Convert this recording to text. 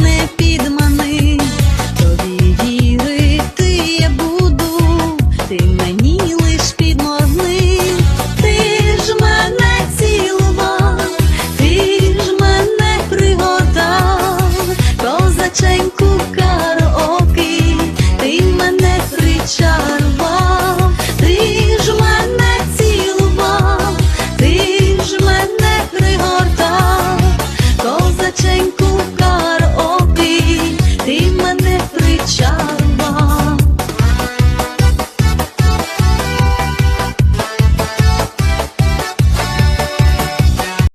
не підмани, тобі вірити я буду, ти мені.